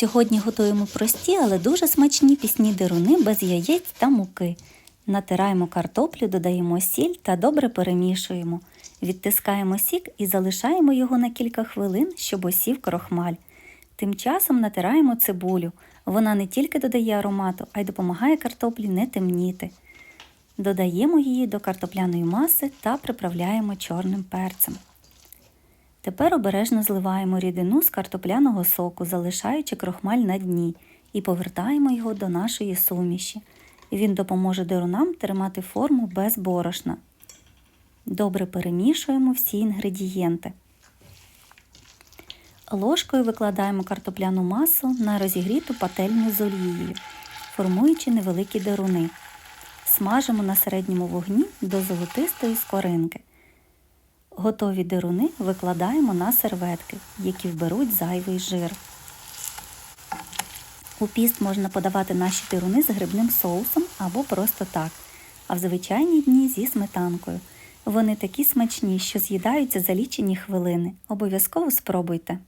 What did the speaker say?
Сьогодні готуємо прості, але дуже смачні пісні деруни без яєць та муки. Натираємо картоплю, додаємо сіль та добре перемішуємо. Відтискаємо сік і залишаємо його на кілька хвилин, щоб осів крохмаль. Тим часом натираємо цибулю. Вона не тільки додає аромату, а й допомагає картоплі не темніти. Додаємо її до картопляної маси та приправляємо чорним перцем. Тепер обережно зливаємо рідину з картопляного соку, залишаючи крохмаль на дні, і повертаємо його до нашої суміші. Він допоможе дерунам тримати форму без борошна. Добре перемішуємо всі інгредієнти. Ложкою викладаємо картопляну масу на розігріту пательню з олією, формуючи невеликі деруни. Смажимо на середньому вогні до золотистої скоринки. Готові деруни викладаємо на серветки, які вберуть зайвий жир. У піст можна подавати наші деруни з грибним соусом або просто так, а в звичайні дні зі сметанкою. Вони такі смачні, що з'їдаються за лічені хвилини. Обов'язково спробуйте.